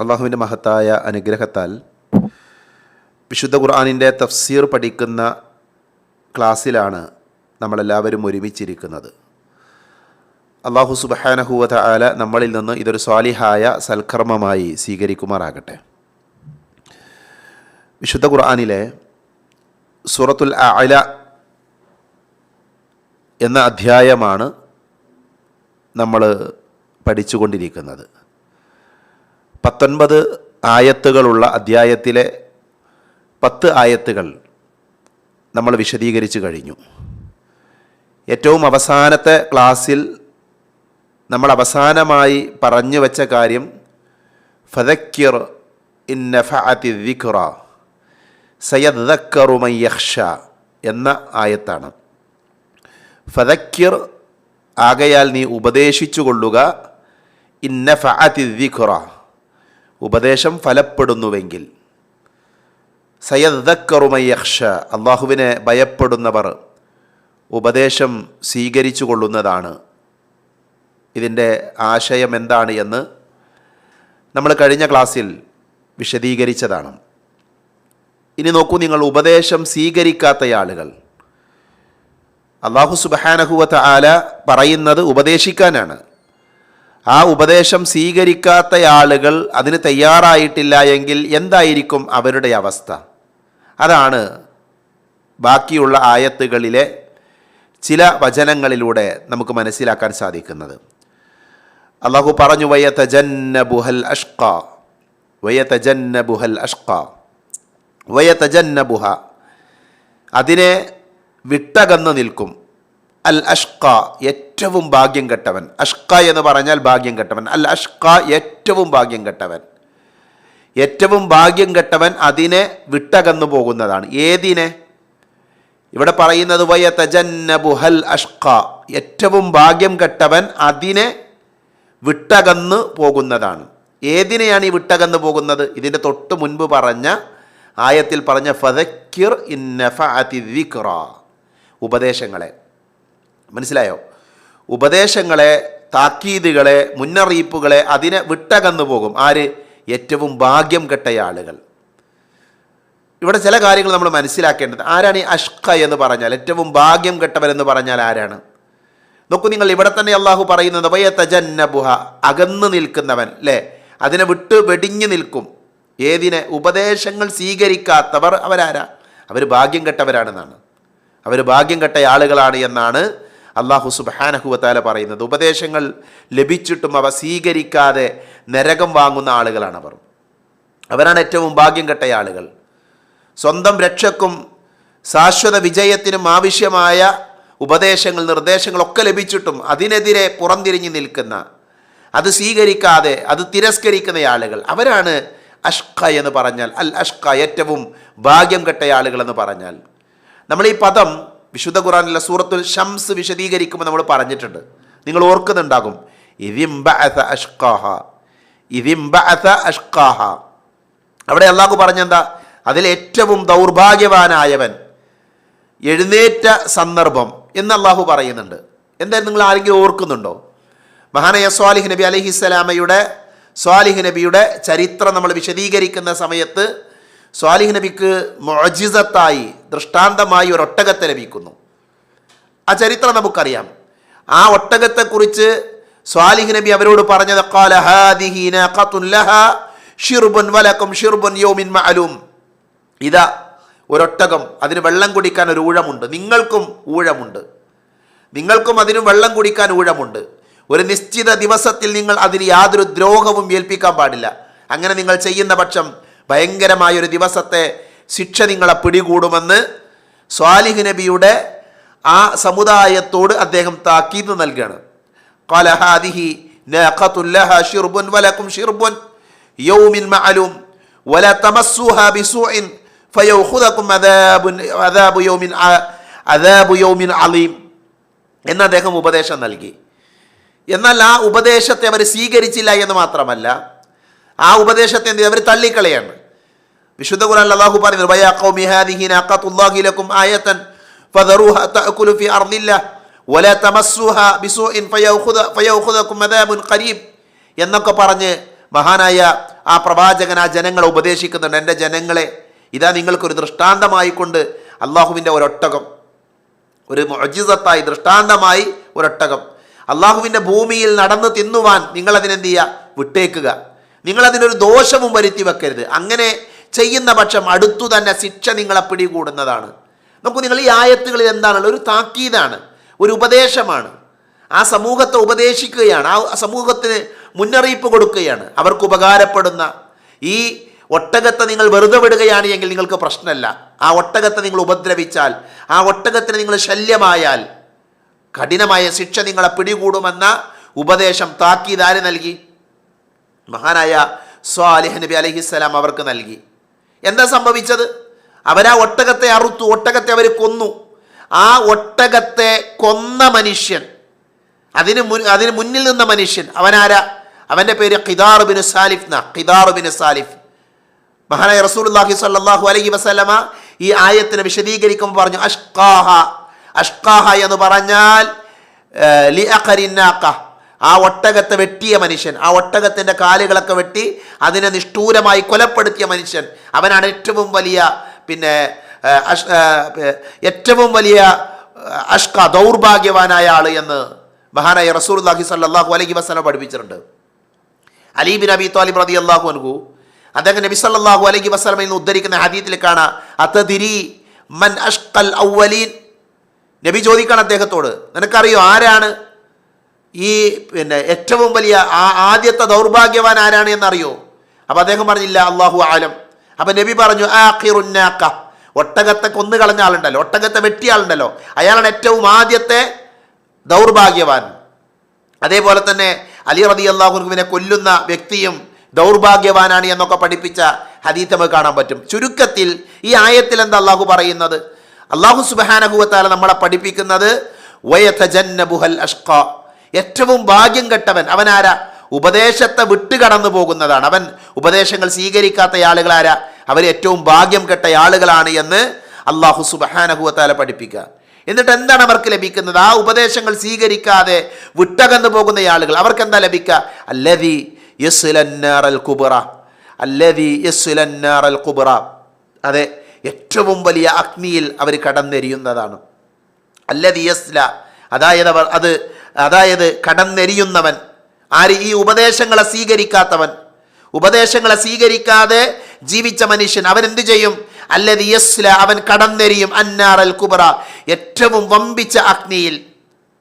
അള്ളാഹുവിന്റെ മഹത്തായ അനുഗ്രഹത്താൽ വിശുദ്ധ ഖുർആാനിന്റെ തഫ്സീർ പഠിക്കുന്ന ക്ലാസ്സിലാണ് നമ്മളെല്ലാവരും ഒരുമിച്ചിരിക്കുന്നത്. അള്ളാഹു സുബഹാനഹുവത ആല നമ്മളിൽ നിന്ന് ഇതൊരു സ്വാലിഹായ സൽക്കർമ്മമായി സ്വീകരിക്കുമാറാകട്ടെ. വിശുദ്ധ ഖുർആാനിലെ സൂറത്തുൽ അല എന്ന അധ്യായമാണ് നമ്മൾ പഠിച്ചുകൊണ്ടിരിക്കുന്നത്. പത്തൊൻപത് ആയത്തുകളുള്ള അധ്യായത്തിലെ പത്ത് ആയത്തുകൾ നമ്മൾ വിശദീകരിച്ചു കഴിഞ്ഞു. ഏറ്റവും അവസാനത്തെ ക്ലാസ്സിൽ നമ്മൾ അവസാനമായി പറഞ്ഞു വെച്ച കാര്യം ഫതക്കിർ ഇൻ ദിക്റ സയദ്ദക്കറു മൻ എന്ന ആയത്താണ്. ഫതക്കിർ ആകയാൽ നീ ഉപദേശിച്ചു കൊള്ളുക ഇന്ന ഫഅത്തി ദിക്റ ഉപദേശം ഫലപ്പെടുന്നുവെങ്കിൽ. യഖ്ഷ അള്ളാഹുവിനെ ഭയപ്പെടുന്നവർ ഉപദേശം സ്വീകരിച്ചു കൊള്ളുന്നതാണ് ഇതിന്റെ ആശയം എന്താണ് എന്ന് നമ്മൾ കഴിഞ്ഞ ക്ലാസ്സിൽ വിശദീകരിച്ചതാണ്. ഇനി നോക്കൂ നിങ്ങൾ ഉപദേശം സ്വീകരിക്കാത്ത ആളുകൾ. അള്ളാഹു സുബഹാനഹുവത്ത് ആല പറയുന്നത് ഉപദേശിക്കാനാണ്. ആ ഉപദേശം സ്വീകരിക്കാത്ത ആളുകൾ അതിന് തയ്യാറായിട്ടില്ല എങ്കിൽ എന്തായിരിക്കും അവരുടെ അവസ്ഥ? അതാണ് ബാക്കിയുള്ള ആയത്തുകളിലെ ചില വചനങ്ങളിലൂടെ നമുക്ക് മനസ്സിലാക്കാൻ സാധിക്കുന്നത്. അള്ളാഹു പറഞ്ഞു വയത്ത ജന്നബുഹൽ അഷ്ക വയത്ത ജന്നബുഹൽ അഷ്ക വയത്ത ജന്നബുഹ അതിനെ വിട്ടകന്ന് നിൽക്കും. അൽ അഷ്ക ഏറ്റവും ഭാഗ്യം കെട്ടവൻ. അഷ്ക എന്ന് പറഞ്ഞാൽ ഭാഗ്യം കെട്ടവൻ. അല്ല അഷ്ക ഏറ്റവും ഭാഗ്യം കെട്ടവൻ. ഏറ്റവും ഭാഗ്യം കെട്ടവൻ അതിനെ വിട്ടകന്നു പോകുന്നതാണ്. ഏതിനെ? ഇവിടെ പറയുന്നത് വയ തജന്നബുഹൽ അഷ്ക. ഏറ്റവും ഭാഗ്യം കെട്ടവൻ അതിനെ വിട്ടകന്ന് പോകുന്നതാണ്. ഏതിനെയാണ് ഈ വിട്ടകന്ന് പോകുന്നത്? ഇതിന്റെ തൊട്ട് മുൻപ് പറഞ്ഞ ആയത്തിൽ പറഞ്ഞ ഫതക്കിർ ഇന്നഫ ഇന്നഫിക്ര ഉപദേശങ്ങളെ. മനസ്സിലായോ? ഉപദേശങ്ങളെ താക്കീതുകളെ മുന്നറിയിപ്പുകളെ അതിനെ വിട്ടകന്നു പോകും. ആര്? ഏറ്റവും ഭാഗ്യം കെട്ട ആളുകൾ. ഇവിടെ ചില കാര്യങ്ങൾ നമ്മൾ മനസ്സിലാക്കേണ്ടത്. ആരാണ് ഈ അഷ്ക എന്ന് പറഞ്ഞാൽ? ഏറ്റവും ഭാഗ്യം കെട്ടവരെന്ന് പറഞ്ഞാൽ ആരാണ്? നോക്കൂ നിങ്ങൾ ഇവിടെ തന്നെ അള്ളാഹു പറയുന്നത് വയത്തജന്നബുഹ അകന്നു നിൽക്കുന്നവൻ അല്ലേ അതിനെ വിട്ട് വെടിഞ്ഞു നിൽക്കും. ഏതിനെ? ഉപദേശങ്ങൾ സ്വീകരിക്കാത്തവർ അവരാരാ? അവർ ഭാഗ്യം കെട്ടവരാണെന്നാണ്. അവർ ഭാഗ്യം കെട്ട ആളുകളാണ് എന്നാണ് അള്ളാഹു സുബാനഹുവത്താല പറയുന്നത്. ഉപദേശങ്ങൾ ലഭിച്ചിട്ടും അവ സ്വീകരിക്കാതെ നരകം വാങ്ങുന്ന ആളുകളാണ് അവർ. അവരാണ് ഏറ്റവും ഭാഗ്യം കെട്ട ആളുകൾ. സ്വന്തം രക്ഷക്കും ശാശ്വത വിജയത്തിനും ആവശ്യമായ ഉപദേശങ്ങൾ നിർദ്ദേശങ്ങളൊക്കെ ലഭിച്ചിട്ടും അതിനെതിരെ പുറംതിരിഞ്ഞു നിൽക്കുന്ന അത് സ്വീകരിക്കാതെ അത് തിരസ്കരിക്കുന്ന ആളുകൾ. അവരാണ് അഷ്ക എന്ന് പറഞ്ഞാൽ അൽ അഷ്ക ഏറ്റവും ഭാഗ്യം കെട്ട ആളുകൾ എന്ന് പറഞ്ഞാൽ. നമ്മൾ ഈ പദം വിശുദ്ധ ഖുറാനിലെ സൂറത്തുൽ ഷംസ് വിശദീകരിക്കുമ്പോൾ നമ്മൾ പറഞ്ഞിട്ടുണ്ട്. നിങ്ങൾ ഓർക്കുന്നുണ്ടാകും. അവിടെ അള്ളാഹു പറഞ്ഞെന്താ? അതിൽ ഏറ്റവും ദൗർഭാഗ്യവാനായവൻ എഴുന്നേറ്റ സന്ദർഭം എന്ന് അള്ളാഹു പറയുന്നുണ്ട്. എന്തായാലും നിങ്ങൾ ആരെങ്കിലും ഓർക്കുന്നുണ്ടോ? മഹാനയ സ്വാലിഹ് നബി അലഹിസ്സലാമയുടെ സ്വാലിഹ് നബിയുടെ ചരിത്രം നമ്മൾ വിശദീകരിക്കുന്ന സമയത്ത് സ്വാലിഹ് നബിക്ക് മൊജിസത്തായി ദൃഷ്ടാന്തമായി ഒരു ഒട്ടകത്തെ ലഭിക്കുന്നു. ആ ചരിത്രം നമുക്കറിയാം. ആ ഒട്ടകത്തെക്കുറിച്ച് സ്വാലിഹ് നബി അവരോട് പറഞ്ഞത് "ഖാല ഹാദിഹി നാഖത്തുൻ ലഹാ ഷിർബുൻ വലക്കും ഷിർബുൻ യൗമിൻ മഅലൂം. ഇതാ ഒരൊട്ടകം അതിന് വെള്ളം കുടിക്കാൻ ഒരു ഊഴമുണ്ട്. നിങ്ങൾക്കും ഊഴമുണ്ട്. നിങ്ങൾക്കും അതിന് വെള്ളം കുടിക്കാൻ ഊഴമുണ്ട്. ഒരു നിശ്ചിത ദിവസത്തിൽ നിങ്ങൾ അതിന് യാതൊരു ദ്രോഹവും ഏൽപ്പിക്കാൻ പാടില്ല. അങ്ങനെ നിങ്ങൾ ചെയ്യുന്ന പക്ഷം ഭയങ്കരമായൊരു ദിവസത്തെ ശിക്ഷ നിങ്ങളെ പിടികൂടുമെന്ന് സ്വാലിഹ് നബിയുടെ ആ സമുദായത്തോട് അദ്ദേഹം താക്കീത് നൽകുകയാണ് കാലഹാദിഹി നഖത്തുല്ലഹ വലക്കും മഅലൂം ബിസൂഇൻ അദാബു അദാബു അലീം അദ്ദേഹം ഉപദേശം നൽകി. എന്നാൽ ആ ഉപദേശത്തെ അവർ സ്വീകരിച്ചില്ല എന്ന് മാത്രമല്ല ആ ഉപദേശത്തെ അവർ തള്ളിക്കളയാണ്. വിശുദ്ധ ഖുർആൻ അല്ലാഹു പറയുന്നു വയാ ഖൗമി ഹാദിഹി നാഖത്തുല്ലാഹി ലക്കും ആയതൻ ഫദറൂഹ തഅകുലു ഫി അർദില്ലാഹ് വലാ തമസ്സുഹ ബിസൂഇൻ ഫയഖുദ ഫയഖുദകും അദാബുൻ ഖരീബ്. എന്നൊക്കെ പറഞ്ഞ് മഹാനായ ആ പ്രവാചകൻ ആ ജനങ്ങളെ ഉപദേശിക്കുന്നുണ്ട്. എന്റെ ജനങ്ങളെ ഇതാ നിങ്ങൾക്കൊരു ദൃഷ്ടാന്തമായി കൊണ്ട് അള്ളാഹുവിന്റെ ഒരൊട്ടകം ഒരു മൊജിസത്തായി ദൃഷ്ടാന്തമായി ഒരൊട്ടകം. അള്ളാഹുവിന്റെ ഭൂമിയിൽ നടന്ന് തിന്നുവാൻ നിങ്ങളതിനെന്ത് ചെയ്യുക വിട്ടേക്കുക. നിങ്ങളതിനൊരു ദോഷവും വരുത്തി വെക്കരുത്. അങ്ങനെ ചെയ്യുന്ന പക്ഷം അടുത്തു തന്നെ ശിക്ഷ നിങ്ങളെ പിടികൂടുന്നതാണ്. നമുക്ക് നിങ്ങൾ ഈ ആയത്തുകളിൽ എന്താണുള്ളത് ഒരു താക്കീതാണ് ഒരു ഉപദേശമാണ്. ആ സമൂഹത്തെ ഉപദേശിക്കുകയാണ് ആ സമൂഹത്തിന് മുന്നറിയിപ്പ് കൊടുക്കുകയാണ്. അവർക്ക് ഉപകാരപ്പെടുന്ന ഈ ഒട്ടകത്തെ നിങ്ങൾ വെറുതെ വിടുകയാണ് എങ്കിൽ നിങ്ങൾക്ക് പ്രശ്നമല്ല. ആ ഒട്ടകത്തെ നിങ്ങൾ ഉപദ്രവിച്ചാൽ ആ ഒട്ടകത്തിന് നിങ്ങൾ ശല്യമായാൽ കഠിനമായ ശിക്ഷ നിങ്ങളെ പിടികൂടുമെന്ന ഉപദേശം താക്കീത് നൽകി? മഹാനായ സ്വാലിഹ് നബി അലഹിസ്സലാം അവർക്ക് നൽകി. എന്താ സംഭവിച്ചത്? അവരാ ഒട്ടകത്തെ അറുത്തു ഒട്ടകത്തെ അവർ കൊന്നു. ആ ഒട്ടകത്തെ കൊന്ന മനുഷ്യൻ അതിന് മുൻ അതിന് മുന്നിൽ നിന്ന മനുഷ്യൻ അവനാരാ? അവന്റെ പേര് ഖിദാർ ബിൻ സാലിഫ് ന ഖിദാർ ബിൻ സാലിഫ്. മഹാനായ റസൂലുള്ളാഹി സ്വല്ലല്ലാഹു അലൈഹി വസ്ലമ ഈ ആയത്തിനെ വിശദീകരിക്കുമ്പോൾ പറഞ്ഞു അഷ്കാഹ അഷ്കാഹ എന്ന് പറഞ്ഞാൽ. ആ ഒട്ടകത്തെ വെട്ടിയ മനുഷ്യൻ ആ ഒട്ടകത്തിന്റെ കാലുകളൊക്കെ വെട്ടി അതിനെ നിഷ്ഠൂരമായി കൊലപ്പെടുത്തിയ മനുഷ്യൻ. അവനാണ് ഏറ്റവും വലിയ പിന്നെ ഏറ്റവും വലിയ അഷ്ക ദൗർഭാഗ്യവാനായ ആൾ എന്ന് മഹാനായ റസൂലുള്ളാഹി സ്വല്ലല്ലാഹു അലഹി വസല്ലം പഠിപ്പിച്ചിട്ടുണ്ട്. അലി ബിൻ അബി താലിബ് റതി അള്ളാഹു അൻഹു അദ്ദേഹം നബി സല്ലാഹു അലഹി വസല്ലമയിൽ നിന്ന് ഉദ്ധരിക്കുന്ന ഹദീത്തിൽ കാണാം മൻ നബി ചോദിക്കാണ് അദ്ദേഹത്തോട് നിനക്കറിയോ ആരാണ് ഈ പിന്നെ ഏറ്റവും വലിയ ആ ആദ്യത്തെ ദൗർഭാഗ്യവാൻ ആരാണ് എന്നറിയോ? അപ്പം അദ്ദേഹം പറഞ്ഞില്ല അള്ളാഹു ആലം അപ്പം നബി പറഞ്ഞു ആഖിറുന്നാക്ക ഒട്ടകത്തെ കൊന്നു കളഞ്ഞ ആളുണ്ടല്ലോ ഒട്ടകത്തെ വെട്ടിയ ആളുണ്ടല്ലോ. അയാളാണ് ഏറ്റവും ആദ്യത്തെ ദൗർഭാഗ്യവാൻ. അതേപോലെ തന്നെ അലി റബി അള്ളാഹുനുവിനെ കൊല്ലുന്ന വ്യക്തിയും ദൗർഭാഗ്യവാനാണ് എന്നൊക്കെ പഠിപ്പിച്ച ഹദീത്ത് നമുക്ക് കാണാൻ പറ്റും. ചുരുക്കത്തിൽ ഈ ആയത്തിൽ എന്താ അള്ളാഹു പറയുന്നത്? അള്ളാഹു സുബാനഹുവത്താല നമ്മളെ പഠിപ്പിക്കുന്നത് വയതജന്നബുഹൽ അഷ്ക ഏറ്റവും ഭാഗ്യം കെട്ടവൻ അവൻ അവനാരാ? ഉപദേശത്തെ വിട്ടുകടന്നു പോകുന്നതാണ്. അവൻ ഉപദേശങ്ങൾ സ്വീകരിക്കാത്ത ആളുകളാരാ അവർ ഏറ്റവും ഭാഗ്യം കെട്ട ആളുകളാണ് എന്ന് അള്ളാഹു സുബഹാനഹുവത്താല പഠിപ്പിക്കുക. എന്നിട്ട് എന്താണ് അവർക്ക് ലഭിക്കുന്നത്? ആ ഉപദേശങ്ങൾ സ്വീകരിക്കാതെ വിട്ടകന്നു പോകുന്ന ആളുകൾ അവർക്ക് എന്താ ലഭിക്കുക? അല്ലതി യസ്ലന്നാറൽ കുബറ. അല്ലതി യസ്ലന്നാറൽ കുബറ. അതെ ഏറ്റവും വലിയ അഗ്നിയിൽ അവർ കടന്നെരിയുന്നതാണ്. അല്ലതി യസ്ല അതായത് അവർ അത് അതായത് കടന്നെരിയുന്നവൻ. ആര്? ഈ ഉപദേശങ്ങളെ സ്വീകരിക്കാത്തവൻ. ഉപദേശങ്ങളെ സ്വീകരിക്കാതെ ജീവിച്ച മനുഷ്യൻ അവൻ എന്ത് ചെയ്യും? അല്ലതി യസ്ല അവൻ കടന്നെരിയും. അന്നാറൽ കുബറ ഏറ്റവും വമ്പിച്ച അഗ്നിയിൽ.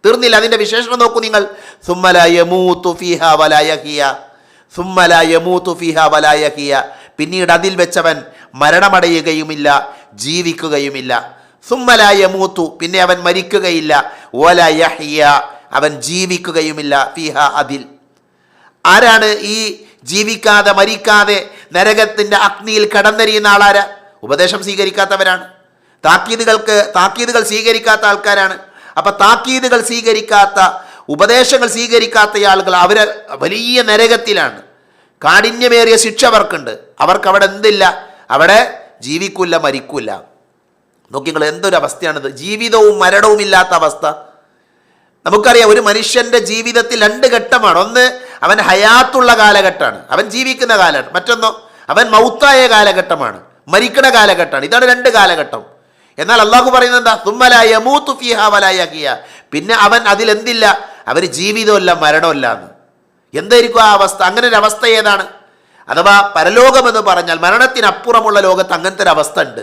തീർന്നില്ല അതിന്റെ വിശേഷണം നോക്കൂ നിങ്ങൾ. പിന്നീട് അതിൽ വെച്ചവൻ മരണമടയുകയുമില്ല ജീവിക്കുകയുമില്ല. സുമ്മല യമൂത്തു പിന്നെ അവൻ മരിക്കുകയില്ല. ഓല യഹിയ. അവൻ ജീവിക്കുകയുമില്ല. ഫിഹ അതിൽ. ആരാണ് ഈ ജീവിക്കാതെ മരിക്കാതെ നരകത്തിന്റെ അഗ്നിയിൽ കടന്നെരിയുന്ന ആളാരാ? ഉപദേശം സ്വീകരിക്കാത്തവരാണ്. താക്കീതുകൾക്ക് താക്കീതുകൾ സ്വീകരിക്കാത്ത ആൾക്കാരാണ്. അപ്പം താക്കീതുകൾ സ്വീകരിക്കാത്ത ഉപദേശങ്ങൾ സ്വീകരിക്കാത്ത ആളുകൾ അവർ വലിയ നരകത്തിലാണ്. കാഠിന്യമേറിയ ശിക്ഷ അവർക്കുണ്ട്. അവർക്ക് അവിടെ എന്തില്ല? അവിടെ ജീവിക്കില്ല മരിക്കില്ല നോക്കി നിങ്ങൾ എന്തൊരു അവസ്ഥയാണിത് ജീവിതവും മരണവും ഇല്ലാത്ത അവസ്ഥ. നമുക്കറിയാം ഒരു മനുഷ്യന്റെ ജീവിതത്തിൽ രണ്ട് ഘട്ടമാണ്. ഒന്ന് അവൻ ഹയാത്തുള്ള കാലഘട്ടമാണ്. അവൻ ജീവിക്കുന്ന കാലഘട്ടം. മറ്റൊന്നോ അവൻ മൗത്തായ കാലഘട്ടമാണ്. മരിക്കണ കാലഘട്ടമാണ്. ഇതാണ് രണ്ട് കാലഘട്ടം. എന്നാൽ അള്ളാഹു പറയുന്നത് എന്താ? തുമ്മലായ മൂത്തു ഫീഹ വലാ പിന്നെ അവൻ അതിലെന്തില്ല അവർ ജീവിതമല്ല മരണമല്ല എന്ന്. എന്തായിരിക്കും ആ അവസ്ഥ? അങ്ങനെ ഒരു അവസ്ഥ ഏതാണ്? അഥവാ പരലോകമെന്ന് പറഞ്ഞാൽ മരണത്തിനപ്പുറമുള്ള ലോകത്ത് അങ്ങനത്തെ ഒരു അവസ്ഥ ഉണ്ട്.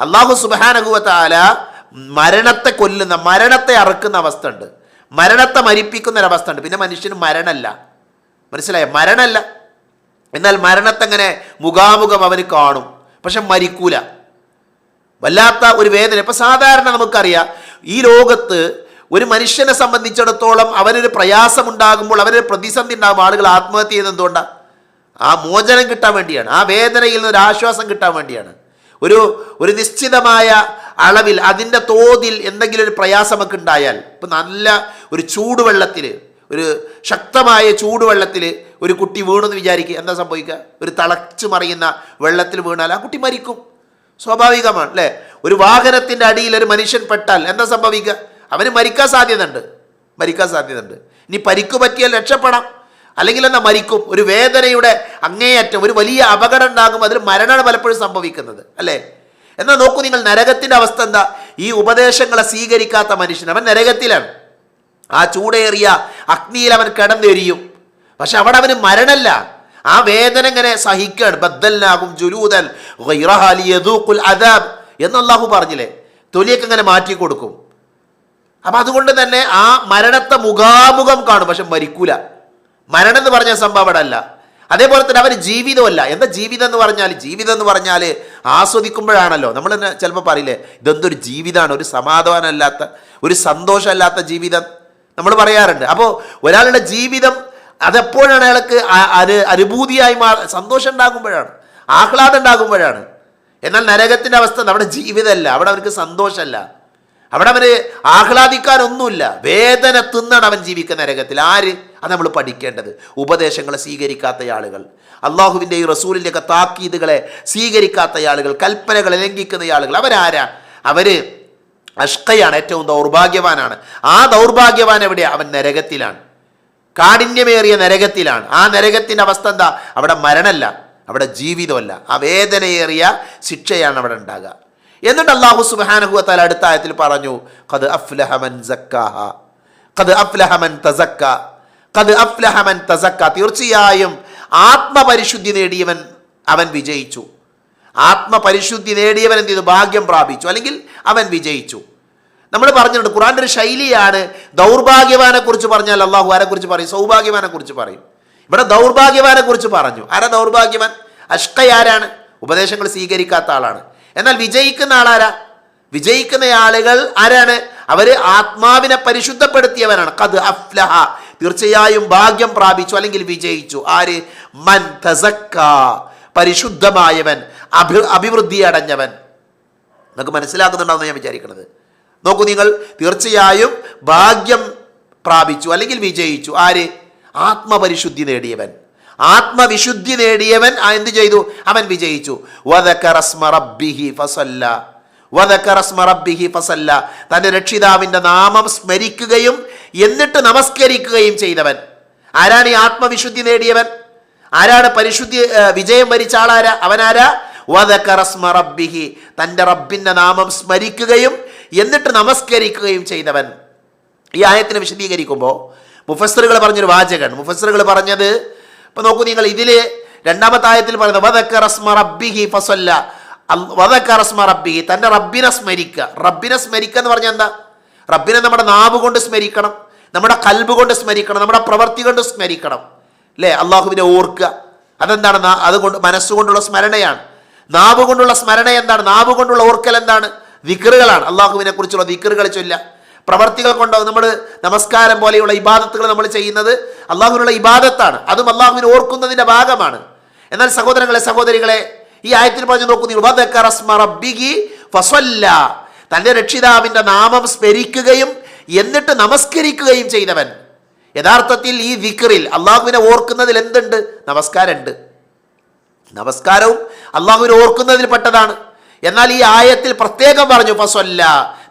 അള്ളാഹു സുബാനകുവത്താല മരണത്തെ കൊല്ലുന്ന മരണത്തെ അറുക്കുന്ന അവസ്ഥ ഉണ്ട്. മരണത്തെ മരിപ്പിക്കുന്ന ഒരവസ്ഥ ഉണ്ട്. പിന്നെ മനുഷ്യന് മരണമല്ല മനസ്സിലായ? മരണമല്ല എന്നാൽ മരണത്തെങ്ങനെ മുഖാമുഖം അവന് കാണും. പക്ഷെ മരിക്കൂല. വല്ലാത്ത ഒരു വേദന. ഇപ്പം സാധാരണ നമുക്കറിയാം ഈ ലോകത്ത് ഒരു മനുഷ്യനെ സംബന്ധിച്ചിടത്തോളം അവനൊരു പ്രയാസമുണ്ടാകുമ്പോൾ അവനൊരു പ്രതിസന്ധി ഉണ്ടാകുമ്പോൾ ആളുകൾ ആത്മഹത്യ ചെയ്യുന്നത് എന്തുകൊണ്ടാണ് ആ മോചനം കിട്ടാൻ വേണ്ടിയാണ്. ആ വേദനയിൽ നിന്ന് ഒരു ആശ്വാസം കിട്ടാൻ വേണ്ടിയാണ്. ഒരു ഒരു നിശ്ചിതമായ അളവിൽ അതിന്റെ തോതിൽ എന്തെങ്കിലും ഒരു പ്രയാസമൊക്കെ ഉണ്ടായാൽ ഇപ്പം നല്ല ഒരു ചൂടുവെള്ളത്തിൽ ഒരു ശക്തമായ ചൂടുവെള്ളത്തിൽ ഒരു കുട്ടി വീണെന്ന് വിചാരിക്കുക എന്താ സംഭവിക്കുക? ഒരു തളച്ചു മറിയുന്ന വെള്ളത്തിൽ വീണാൽ ആ കുട്ടി മരിക്കും. സ്വാഭാവികമാണ് അല്ലേ? ഒരു വാഹനത്തിന്റെ അടിയിൽ ഒരു മനുഷ്യൻ പെട്ടാൽ എന്താ സംഭവിക്കുക? അവന് മരിക്കാൻ സാധ്യതയുണ്ട്. മരിക്കാൻ സാധ്യതയുണ്ട്. ഇനി പരിക്ക് പറ്റിയാൽ രക്ഷപ്പെടാം. അല്ലെങ്കിൽ എന്നാ മരിക്കും? ഒരു വേദനയുടെ അങ്ങേയറ്റം ഒരു വലിയ അപകടം ഉണ്ടാകും. അതിൽ മരണമാണ് പലപ്പോഴും സംഭവിക്കുന്നത് അല്ലേ? എന്നാൽ നോക്കൂ നിങ്ങൾ നരകത്തിന്റെ അവസ്ഥ എന്താ? ഈ ഉപദേശങ്ങളെ സ്വീകരിക്കാത്ത മനുഷ്യൻ. അവൻ നരകത്തിലാണ്. ആ ചൂടേറിയ അഗ്നിയിൽ അവൻ കിടന്നെരിയും. പക്ഷെ അവിടെ അവന് മരണല്ല ആ വേദന ഇങ്ങനെ സഹിക്കാണ്. ഗൈറഹാലി യദൂഖുൽ അദാബ് എന്ന് അള്ളാഹു പറഞ്ഞില്ലേ? തൊലിയൊക്കെ ഇങ്ങനെ മാറ്റി കൊടുക്കും. അപ്പം അതുകൊണ്ട് തന്നെ ആ മരണത്തെ മുഖാമുഖം കാണും. പക്ഷെ മരിക്കൂല. മരണം എന്ന് പറഞ്ഞ സംഭവം അവിടെ അല്ല. അതേപോലെ തന്നെ അവന് ജീവിതമല്ല എന്താ ജീവിതം എന്ന് പറഞ്ഞാൽ ജീവിതം എന്ന് പറഞ്ഞാൽ ആസ്വദിക്കുമ്പോഴാണല്ലോ. നമ്മൾ തന്നെ ചിലപ്പോൾ പറയില്ലേ ഇതെന്തൊരു ജീവിതമാണ് ഒരു സമാധാനമല്ലാത്ത ഒരു സന്തോഷമല്ലാത്ത ജീവിതം. നമ്മൾ പറയാറുണ്ട്. അപ്പോൾ ഒരാളുടെ ജീവിതം അതെപ്പോഴാണ് അയാൾക്ക് അനുഭൂതിയായി മാ സന്തോഷം ഉണ്ടാകുമ്പോഴാണ് ആഹ്ലാദം ഉണ്ടാകുമ്പോഴാണ്. എന്നാൽ നരകത്തിന്റെ അവസ്ഥ നമ്മുടെ ജീവിതമല്ല. അവിടെ അവർക്ക് സന്തോഷമല്ല. അവിടെ അവന് ആഹ്ലാദിക്കാനൊന്നുമില്ല. വേദന തിന്നാണ് അവൻ ജീവിക്കുന്ന നരകത്തിൽ ആര്? അത് നമ്മൾ പഠിക്കേണ്ടത്. ഉപദേശങ്ങളെ സ്വീകരിക്കാത്ത ആളുകൾ. അള്ളാഹുവിന്റെ ഈ റസൂലിന്റെ ഒക്കെ താക്കീതുകളെ സ്വീകരിക്കാത്ത ആളുകൾ കൽപ്പനകളെ ലംഘിക്കുന്ന ആളുകൾ. അവരാരാ? അവർ അഷ്കയാണ് ഏറ്റവും ദൗർഭാഗ്യവാനാണ്. ആ ദൗർഭാഗ്യവാൻ എവിടെ? അവൻ നരകത്തിലാണ്. കാഠിന്യമേറിയ നരകത്തിലാണ്. ആ നരകത്തിന്റെ അവസ്ഥ എന്താ? അവിടെ മരണമല്ല. അവിടെ ജീവിതമല്ല. ആ വേദനയേറിയ ശിക്ഷയാണ് അവിടെ ഉണ്ടാകുക. എന്നിട്ട് അള്ളാഹു സുബാനഹു സുബാനഹുവത്താൽ അടുത്ത ആയത്തിൽ പറഞ്ഞു കത് അഫ്ലഹമൻ സക്കാഹ കത് അഫ്ലഹമൻ തസക്ക കത് അഫ്ലഹമൻ തസക്ക. തീർച്ചയായും ആത്മപരിശുദ്ധി നേടിയവൻ അവൻ വിജയിച്ചു. ആത്മപരിശുദ്ധി നേടിയവൻ എന്ത് ചെയ്തു? ഭാഗ്യം പ്രാപിച്ചു. അല്ലെങ്കിൽ അവൻ വിജയിച്ചു. നമ്മൾ പറഞ്ഞിട്ടുണ്ട് ഖുറാന്റെ ഒരു ശൈലിയാണ് ദൗർഭാഗ്യവാനെ കുറിച്ച് പറഞ്ഞാൽ അള്ളാഹു ആരെ കുറിച്ച് പറയും? സൗഭാഗ്യവാനെ കുറിച്ച് പറയും. ഇവിടെ ദൗർഭാഗ്യവാനെ കുറിച്ച് പറഞ്ഞു. ആരാ ദൗർഭാഗ്യവാൻ? അഷ്കയാരാണ്. ഉപദേശങ്ങൾ സ്വീകരിക്കാത്ത ആളാണ്. എന്നാൽ വിജയിക്കുന്ന ആളാരാ? വിജയിക്കുന്ന ആളുകൾ ആരാണ്? അവർ ആത്മാവിനെ പരിശുദ്ധപ്പെടുത്തിയവരാണ്. കത് അഫ്ലഹ. തീർച്ചയായും ഭാഗ്യം പ്രാപിച്ചു അല്ലെങ്കിൽ വിജയിച്ചു. ആര്? മൻ തസക്ക. പരിശുദ്ധമായവൻ. അഭി അഭിവൃദ്ധി അടഞ്ഞവൻ. നിങ്ങൾക്ക് മനസ്സിലാക്കുന്നുണ്ടാവുന്ന ഞാൻ വിചാരിക്കുന്നത്. നോക്കൂ നിങ്ങൾ. തീർച്ചയായും ഭാഗ്യം പ്രാപിച്ചു അല്ലെങ്കിൽ വിജയിച്ചു. ആര്? ആത്മപരിശുദ്ധി നേടിയവൻ. ആത്മവിശുദ്ധി നേടിയവൻ എന്ത് ചെയ്തു? അവൻ വിജയിച്ചു. ഫസല്ല. രക്ഷിതാവിന്റെ നാമം സ്മരിക്കുകയും എന്നിട്ട് നമസ്കരിക്കുകയും ചെയ്തവൻ. ആരാണ് ഈ ആത്മവിശുദ്ധി നേടിയവൻ? ആരാണ് പരിശുദ്ധി വിജയം വരിച്ച ആളാരാ? അവനാരാ വദക്കറ സ്മ റബ്ബിഹി. തന്റെ റബ്ബിന്റെ നാമം സ്മരിക്കുകയും എന്നിട്ട് നമസ്കരിക്കുകയും ചെയ്തവൻ. ഈ ആയത്തിനെ വിശദീകരിക്കുമ്പോൾ മുഫസ്സറുകൾ പറഞ്ഞൊരു വാചകൻ. മുഫസ്സറുകൾ പറഞ്ഞത് ഇപ്പൊ നോക്കൂ നിങ്ങൾ ഇതിൽ രണ്ടാമത്തെ ആയത്തിൽ പറയുന്നത് തന്റെ റബ്ബിനെ സ്മരിക്കുക. റബ്ബിനെ സ്മരിക്കുക എന്ന് പറഞ്ഞാൽ എന്താ? റബ്ബിനെ നമ്മുടെ നാവ് കൊണ്ട് സ്മരിക്കണം നമ്മുടെ കൽബ് കൊണ്ട് സ്മരിക്കണം നമ്മുടെ പ്രവൃത്തി കൊണ്ട് സ്മരിക്കണം. അല്ലേ അള്ളാഹുവിനെ ഓർക്കുക. അതെന്താണ്? അതുകൊണ്ട് മനസ്സുകൊണ്ടുള്ള സ്മരണയാണ്. നാവ് കൊണ്ടുള്ള സ്മരണ എന്താണ്? നാവ് കൊണ്ടുള്ള ഓർക്കൽ എന്താണ്? ദിക്കറുകളാണ് അള്ളാഹുവിനെ കുറിച്ചുള്ള ദിക്കറുകൾ ചൊല്ല. പ്രവർത്തികൾ കൊണ്ടോ നമ്മൾ നമസ്കാരം പോലെയുള്ള ഇബാദത്തുകൾ നമ്മൾ ചെയ്യുന്നത് അള്ളാഹുവിനുള്ള ഇബാദത്താണ്. അതും അള്ളാഹുവിനെ ഓർക്കുന്നതിന്റെ ഭാഗമാണ്. എന്നാൽ സഹോദരങ്ങളെ സഹോദരികളെ ഈ ആയത്തിൽ പറഞ്ഞു നോക്കൂ തന്റെ രക്ഷിതാവിന്റെ നാമം സ്മരിക്കുകയും എന്നിട്ട് നമസ്കരിക്കുകയും ചെയ്തവൻ. യഥാർത്ഥത്തിൽ ഈ വിക്റിൽ അള്ളാഹുവിനെ ഓർക്കുന്നതിൽ എന്തുണ്ട്? നമസ്കാരമുണ്ട്. നമസ്കാരവും അള്ളാഹുവിനെ ഓർക്കുന്നതിൽ പെട്ടതാണ്. എന്നാൽ ഈ ആയത്തിൽ പ്രത്യേകം പറഞ്ഞു ഫസല്ല.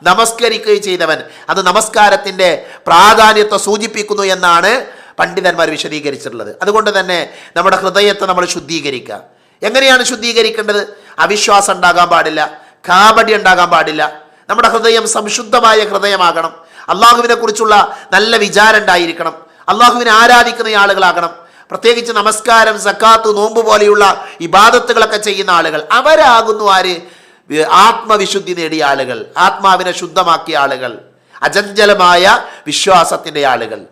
നമസ്കരിക്കുകയും ചെയ്തവൻ. അത് നമസ്കാരത്തിന്റെ പ്രാധാന്യത്തെ സൂചിപ്പിക്കുന്നു എന്നാണ് പണ്ഡിതന്മാർ വിശദീകരിച്ചിട്ടുള്ളത്. അതുകൊണ്ട് തന്നെ നമ്മുടെ ഹൃദയത്തെ നമ്മൾ ശുദ്ധീകരിക്കുക. എങ്ങനെയാണ് ശുദ്ധീകരിക്കേണ്ടത്? അവിശ്വാസം ഉണ്ടാകാൻ പാടില്ല കാപടി ഉണ്ടാകാൻ പാടില്ല. നമ്മുടെ ഹൃദയം സംശുദ്ധമായ ഹൃദയമാകണം. അള്ളാഹുവിനെ കുറിച്ചുള്ള നല്ല വിചാരം ഉണ്ടായിരിക്കണം. അള്ളാഹുവിനെ ആരാധിക്കുന്ന ആളുകളാകണം. പ്രത്യേകിച്ച് നമസ്കാരം സക്കാത്ത് നോമ്പ് പോലെയുള്ള ഇബാദത്തുകളൊക്കെ ചെയ്യുന്ന ആളുകൾ. അവരാകുന്നു ആര്? ആത്മവിശുദ്ധി നേടിയ ആളുകൾ ആത്മാവിനെ ശുദ്ധമാക്കിയ ആളുകൾ അചഞ്ചലമായ വിശ്വാസത്തിന്റെ ആളുകൾ.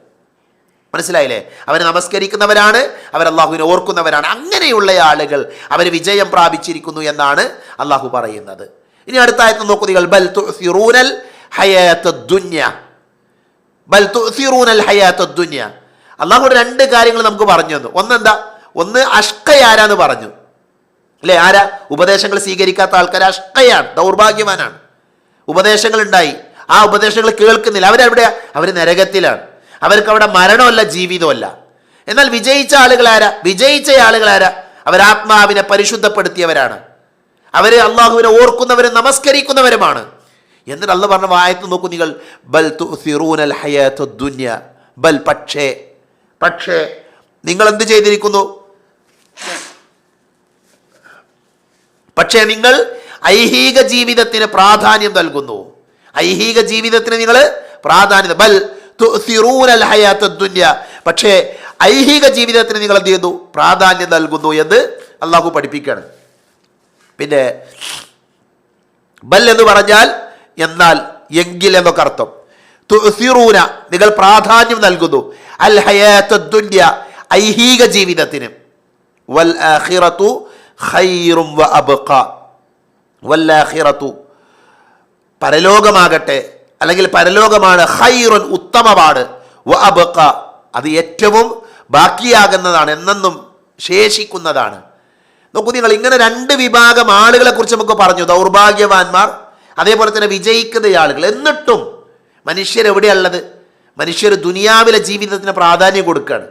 മനസ്സിലായില്ലേ? അവരെ നമസ്കരിക്കുന്നവരാണ് അവർ അള്ളാഹുവിനെ ഓർക്കുന്നവരാണ്. അങ്ങനെയുള്ള ആളുകൾ അവർ വിജയം പ്രാപിച്ചിരിക്കുന്നു എന്നാണ് അള്ളാഹു പറയുന്നത്. ഇനി അടുത്ത ആയത്ത് നോക്കൂ നിങ്ങൾ. ബൽ തുറൂനൽ ഹയാത്ത് ദുന്യ. ബൽ തുറൂനൽ ഹയാത്ത് ദുന്യ. അള്ളാഹുടെ രണ്ട് കാര്യങ്ങൾ നമുക്ക് പറഞ്ഞു തന്നു. ഒന്നെന്താ? ഒന്ന് അഷ്കയാരാന്ന് പറഞ്ഞു. അല്ലേ ആരാ? ഉപദേശങ്ങൾ സ്വീകരിക്കാത്ത ആൾക്കാർ അഷ്ടയാണ് ദൗർഭാഗ്യവാനാണ്. ഉപദേശങ്ങൾ ഉണ്ടായി ആ ഉപദേശങ്ങൾ കേൾക്കുന്നില്ല. അവരവിടെ അവർ നരകത്തിലാണ്. അവർക്ക് അവിടെ മരണമല്ല ജീവിതമല്ല. എന്നാൽ വിജയിച്ച ആളുകൾ ആരാ? വിജയിച്ച ആളുകൾ ആരാ? അവർ ആത്മാവിനെ പരിശുദ്ധപ്പെടുത്തിയവരാണ്. അവരെ അള്ളാഹുവിനെ ഓർക്കുന്നവരും നമസ്കരിക്കുന്നവരുമാണ്. എന്നിട്ട് അല്ല പറഞ്ഞ വായത്ത് നോക്കൂ നിങ്ങൾ. ബൽ ദുന്യ. ബൽ പക്ഷേ പക്ഷേ നിങ്ങൾ എന്ത് ചെയ്തിരിക്കുന്നു? പക്ഷേ നിങ്ങൾ ഐഹിക ജീവിതത്തിന് പ്രാധാന്യം നൽകുന്നു. ഐഹിക ജീവിതത്തിന് നിങ്ങൾ പ്രാധാന്യം ബൽ ദുന്യ പക്ഷേ ഐഹിക ജീവിതത്തിന് നിങ്ങൾ എന്ത് ചെയ്യുന്നു? പ്രാധാന്യം നൽകുന്നു എന്ന് അള്ളാഹു പഠിപ്പിക്കുകയാണ്. പിന്നെ ബൽ എന്ന് പറഞ്ഞാൽ എന്നാൽ എങ്കിൽ എന്നൊക്കെ അർത്ഥം. തുസിറൂന നിങ്ങൾ പ്രാധാന്യം നൽകുന്നു. അൽ ഹയാത്ത ദുന്യ ഐഹിക ജീവിതത്തിന്. വൽ ആഖിറത്തു ഖൈറും വ അബ്ഖ. വല്ലാഹിറത്തു പരലോകമാകട്ടെ അല്ലെങ്കിൽ പരലോകമാണ് ഹൈറുൻ ഉത്തമമാണ് വ അബ്ഖ. അത് ഏറ്റവും ബാക്കിയാകുന്നതാണ് എന്നെന്നും ശേഷിക്കുന്നതാണ്. നോക്കൂ നിങ്ങൾ ഇങ്ങനെ രണ്ട് വിഭാഗം ആളുകളെ കുറിച്ച് നമുക്ക് പറഞ്ഞു. ദൗർഭാഗ്യവാന്മാർ അതേപോലെ തന്നെ വിജയിക്കുന്ന ആളുകൾ. എന്നിട്ടും മനുഷ്യരെവിടെയുള്ളത്? മനുഷ്യർ ദുനിയാവിലെ ജീവിതത്തിന് പ്രാധാന്യം കൊടുക്കുകയാണ്.